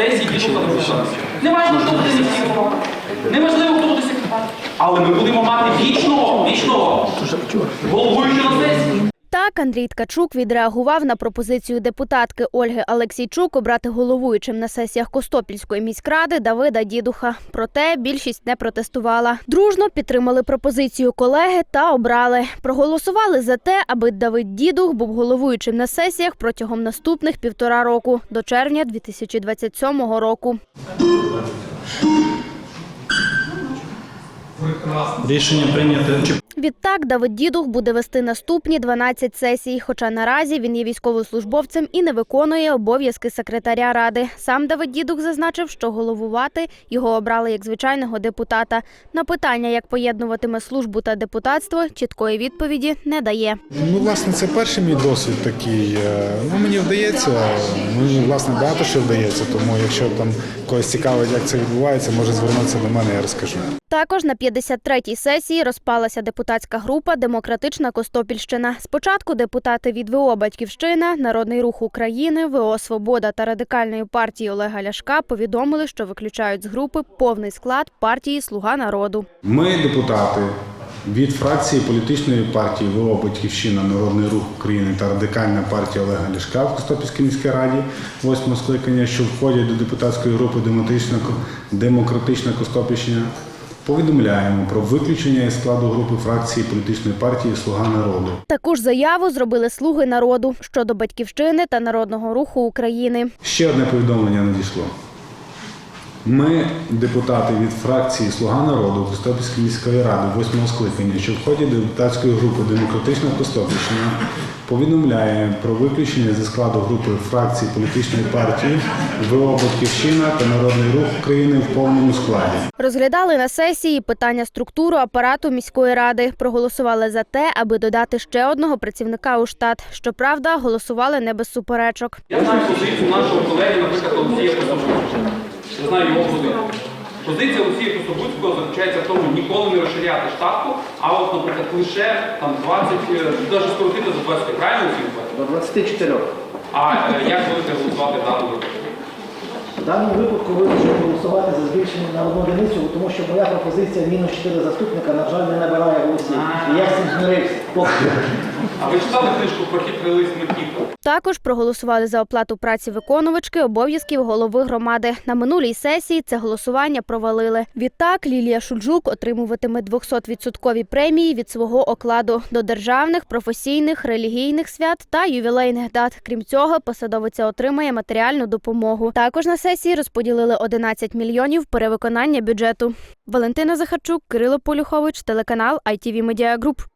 сесії дідуха Дружина. Неважно, хто буде міський голова. Неважливо, хто буде секретар. Але ми будемо мати вічного, вічного головуючого сесії. Так, Андрій Ткачук відреагував на пропозицію депутатки Ольги Алексійчук обрати головуючим на сесіях Костопільської міськради Давида Дідуха. Проте більшість не протестувала. Дружно підтримали пропозицію колеги та обрали. Проголосували за те, аби Давид Дідух був головуючим на сесіях протягом наступних півтора року до червня 2027 року. Рішення прийнято. Відтак Давид Дідух буде вести наступні 12 сесій, хоча наразі він є військовослужбовцем і не виконує обов'язки секретаря ради. Сам Давид Дідух зазначив, що головувати його обрали як звичайного депутата. На питання, як поєднуватиме службу та депутатство, чіткої відповіді не дає. Ну, власне, це перший мій досвід такий. Е, Ну, мені вдається, мені власне багато що вдається, тому якщо там когось цікавить, як це відбувається, може звернутися до мене, я розкажу. Також на 53-й сесії розпалася депутатська група Демократична Костопільщина. Спочатку депутати від ВО Батьківщина, Народний рух України, ВО Свобода та радикальної партії Олега Ляшка повідомили, що виключають з групи повний склад партії Слуга народу. Ми, депутати від фракції політичної партії ВО Батьківщина, Народний рух України та Радикальна партія Олега Ляшка в Костопільській міській раді, восьмого скликання, що входять до депутатської групи Демократична, Костопільщина, повідомляємо про виключення із складу групи фракції політичної партії Слуга народу. Також заяву зробили слуги народу щодо батьківщини та народного руху України. Ще одне повідомлення надійшло. Ми, депутати від фракції Слуга народу Костопільської міської ради, восьмого скликання, що входять до депутатської групи Демократична Костопільщина, повідомляє про виключення зі складу групи фракції політичної партії ВО Батьківщина та Народний рух України в повному складі. Розглядали на сесії питання структуру апарату міської ради. Проголосували за те, аби додати ще одного працівника у штат. Щоправда, голосували не без суперечок. Я знаю позицію нашого колеги, наприклад, Олексія. Знаю його позицію. Позиція Олексія Кособуцького заключається в тому, ніколи не розширяти штатку, а от, наприклад, лише там 20, е, навіть скоротити за 20, правильно Олексій? До 24. А е, як будете голосувати в даному випадку? В даному випадку ви можете голосувати за збільшення на одну одиницю, тому що моя пропозиція мінус 4 заступника, на жаль, не набирає голосів. І я з цим змирився. А ви читали книжку про хитрий лист Микіта? Також проголосували за оплату праці виконувачки обов'язків голови громади. На минулій сесії це голосування провалили. Відтак Лілія Шульжук отримуватиме 200-відсоткові премії від свого окладу до державних, професійних, релігійних свят та ювілейних дат. Крім цього, посадовиця отримає матеріальну допомогу. Також на сесії розподілили 11 мільйонів перевиконання бюджету. Валентина Захарчук, Кирило Полюхович, телеканал ITV Media Group.